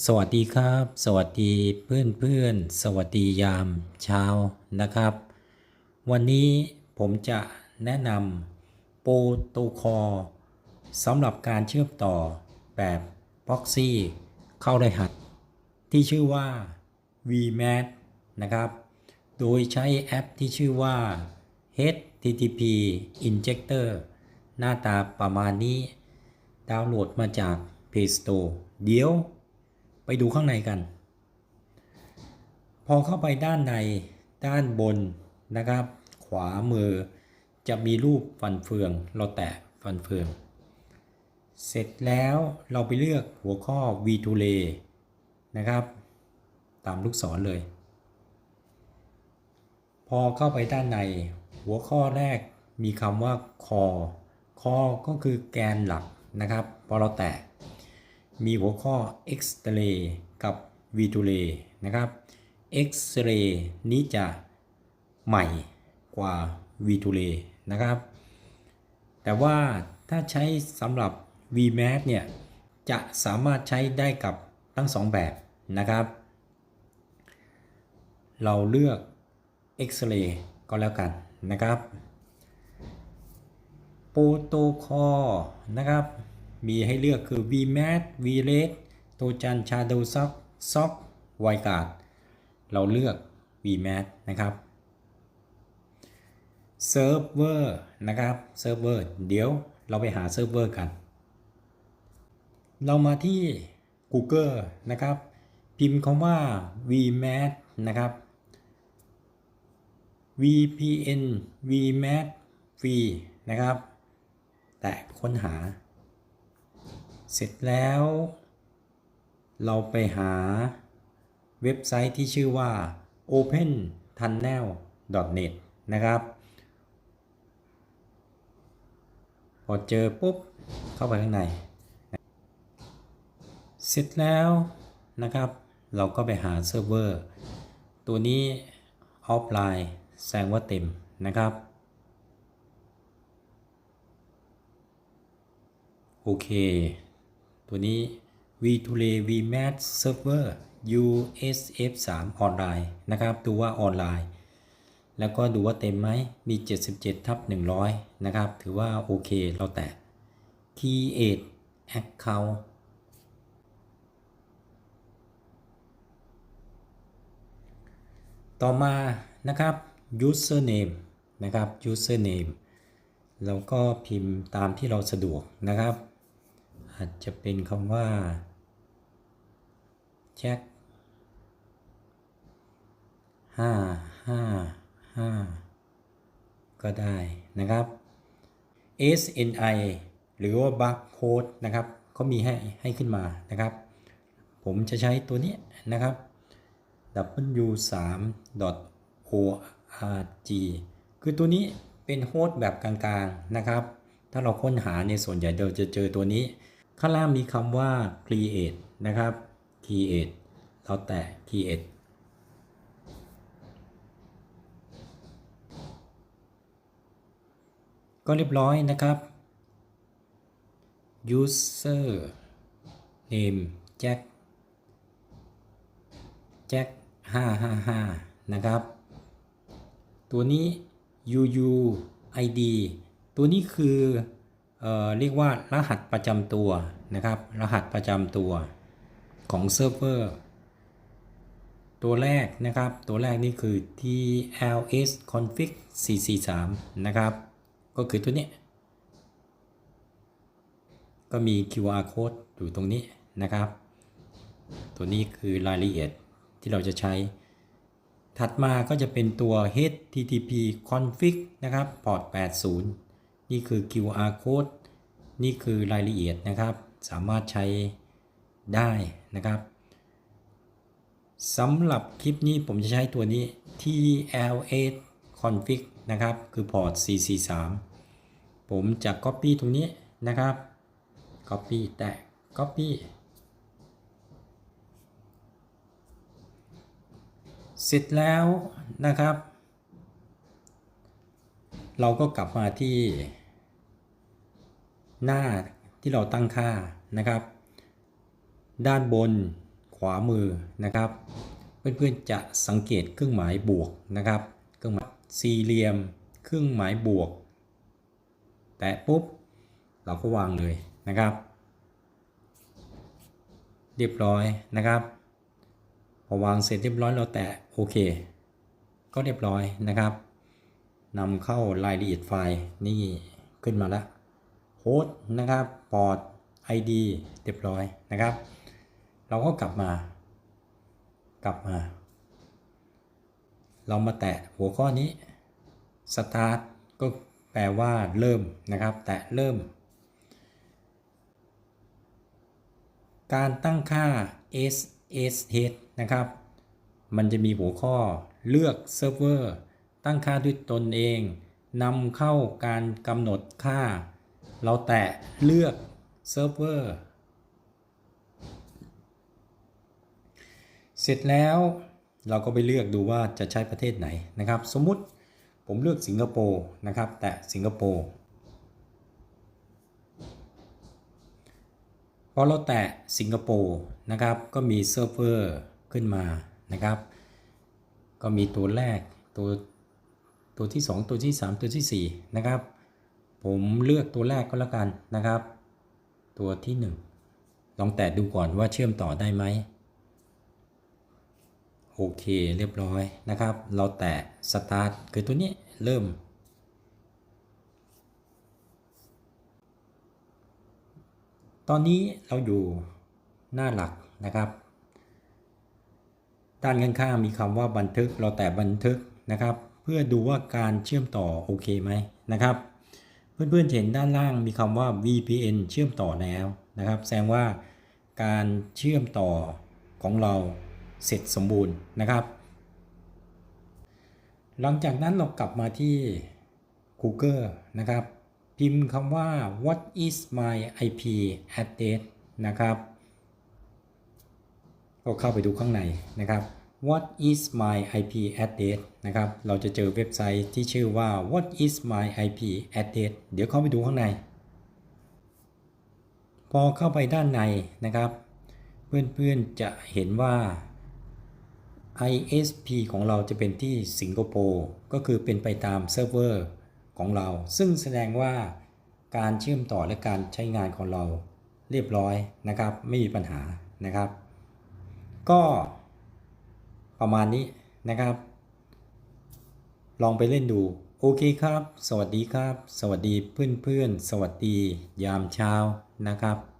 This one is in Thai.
สวัสดีครับ สวัสดีเพื่อนเพื่อนสวัสดียามเช้านะครับ วันนี้ผมจะแนะนำโปรโตคอลสำหรับการเชื่อมต่อแบบ Proxy เข้ารหัส ที่ชื่อว่า VMAT นะครับ โดยใช้แอปที่ชื่อว่า HTTP Injector หน้าตาประมาณนี้ ดาวน์โหลดมาจาก Play Store เดี๋ยว ไปดูข้างในกัน พอเข้าไปด้านในด้านบนนะครับ ขวามือจะมีรูปฟันเฟือง เราแตะฟันเฟือง เสร็จแล้วเราไปเลือกหัวข้อ v t o l a y นะครับ ตามลูกศรเลย พอเข้าไปด้านใน หัวข้อแรกมีคำว่า core core ก็คือแกนหลักนะครับ พอเราแตะ มีหัวข้อ X-ray กับ V-ray นะครับ X-ray นี้จะใหม่กว่า V-ray นะครับ แต่ว่าถ้าใช้สำหรับ VMAT เนี่ยจะสามารถใช้ได้กับทั้งสองแบบนะครับ เราเลือก X-ray ก็แล้วกันนะครับ โปรโตคอลนะครับ มีให้เลือกคือ VMAT VRED โตจันชาโดซ็อกซ็อกไวการ์ดเราเลือก VMAT นะครับเซิร์ฟเวอร์นะครับเซิร์ฟเวอร์เดี๋ยวเราไปหาเซิร์ฟเวอร์กัน เรามาที่ Google นะครับ พิมพ์คำว่า VMAT นะครับ VPN VMAT Free นะครับ แต่ค้นหา เสร็จแล้ว เราไปหาเว็บไซต์ที่ชื่อว่า opentunnel.net นะครับ พอเจอปุ๊บ เข้าไปข้างใน เสร็จแล้วนะครับ เราก็ไปหาเซิร์ฟเวอร์ ตัวนี้ออฟไลน์แสดงว่าเต็มนะครับ โอเค ตัวนี้ v t o l a VMAT Server USF3 ออนไลน์นะครับดูว่าออนไลน์ แล้วก็ดูว่าเต็มไหมมี 77 ทับ 100 นะครับ ถือว่าโอเคเราแตะ Create Account ต่อมานะครับ username นะครับ username เราก็พิมพ์ตามที่เราสะดวกนะครับ อาจจะเป็นคำว่าแจ็คห้าห้าห้าก็ได้นะครับ SNI หรือว่า barcode นะครับเขามีให้ให้ขึ้นมานะครับ ผมจะใช้ตัวนี้นะครับ w 3 org คือตัวนี้เป็นโฮสต์แบบกลางๆนะครับ ถ้าเราค้นหาในส่วนใหญ่เราจะเจอตัวนี้ ข้างล่างมีคำว่า create นะครับ create เราแตะ create ก็เรียบร้อยนะครับ user name jack jack 555 นะครับ ตัวนี้ UUID ตัวนี้คือ เออเรียกว่ารหัสประจำตัวนะครับ รหัสประจำตัวของเซิร์ฟเวอร์ ตัวแรกนะครับ ตัวแรกนี่คือ TLS config 443 นะครับ ก็คือตัวนี้ ก็มี QR code อยู่ตรงนี้นะครับ ตัวนี้คือรายละเอียดที่เราจะใช้ ถัดมาก็จะเป็นตัว HTTP config นะครับพอร์ต80 นี่คือ QR code นี่คือรายละเอียดนะครับ สามารถใช้ได้นะครับสำหรับคลิปนี้ผมจะใช้ตัวนี้ TLS config นะครับ คือพอร์ต 443 ผมจะ Copy ตรงนี้นะครับ Copy แตะ Copy เสร็จแล้วนะครับ เราก็กลับมาที่ หน้าที่เราตั้งค่านะครับ ด้านบนขวามือนะครับ เพื่อนๆจะสังเกตเครื่องหมายบวกนะครับ เครื่องหมายสี่เหลี่ยม เครื่องหมายบวก แตะปุ๊บ เราก็วางเลยนะครับ เรียบร้อยนะครับ พอวางเสร็จเรียบร้อยเราแตะโอเค ก็เรียบร้อยนะครับนำเข้ารายละเอียดไฟล์นี่ขึ้นมาแล้ว โฮสต์นะครับพอร์ต ID เรียบร้อยนะครับ เราก็กลับมากลับมา เรามาแตะหัวข้อนี้ start ก็แปลว่าเริ่มนะครับ แตะเริ่ม การตั้งค่า SSH นะครับ มันจะมีหัวข้อเลือกเซิร์ฟเวอร์ตั้งค่าด้วยตนเองนำเข้าการกำหนดค่า เราแตะเลือกเซิร์ฟเวอร์ เสร็จแล้วเราก็ไปเลือกดูว่าจะใช้ประเทศไหนนะครับ สมมุติผมเลือกสิงคโปร์นะครับ แตะสิงคโปร์พอเราแตะสิงคโปร์นะครับ ก็มีเซิร์ฟเวอร์ขึ้นมานะครับ ก็มีตัวแรกตัวตัวที่ 2 ตัวที่ 3 ตัวที่ 4 นะครับ ผมเลือกตัวแรกก็แล้วกันนะครับ ตัวที่ 1 ลองแตะดูก่อนว่าเชื่อมต่อได้ไหมโอเคเรียบร้อยนะครับ เราแตะ start คือตัวนี้เริ่ม ตอนนี้เราอยู่หน้าหลักนะครับ ด้านข้างๆมีคำว่าบันทึกเราแตะบันทึกนะครับ เพื่อดูว่าการเชื่อมต่อโอเคไหมนะครับ เพื่อนๆเห็นด้านล่างมีคำว่า VPN เชื่อมต่อแล้วนะครับ แสดงว่าการเชื่อมต่อของเราเสร็จสมบูรณ์นะครับ หลังจากนั้นเรากลับมาที่ Google นะครับ พิมพ์คำว่า what is my IP address นะครับ ก็เข้าไปดูข้างในนะครับ what is my IP address นะครับ เราจะเจอเว็บไซต์ที่ชื่อว่า what is my IP address เดี๋ยวเข้าไปดูข้างใน พอเข้าไปด้านในนะครับ เพื่อนๆจะเห็นว่า ISP ของเราจะเป็นที่สิงคโปร์ ก็คือเป็นไปตามเซิร์ฟเวอร์ของเรา ซึ่งแสดงว่าการเชื่อมต่อและการใช้งานของเราเรียบร้อยนะครับ ไม่มีปัญหานะครับ ก็ ประมาณนี้นะครับ ลองไปเล่นดู โอเคครับ สวัสดีครับ สวัสดีเพื่อนๆ สวัสดียามเช้านะครับ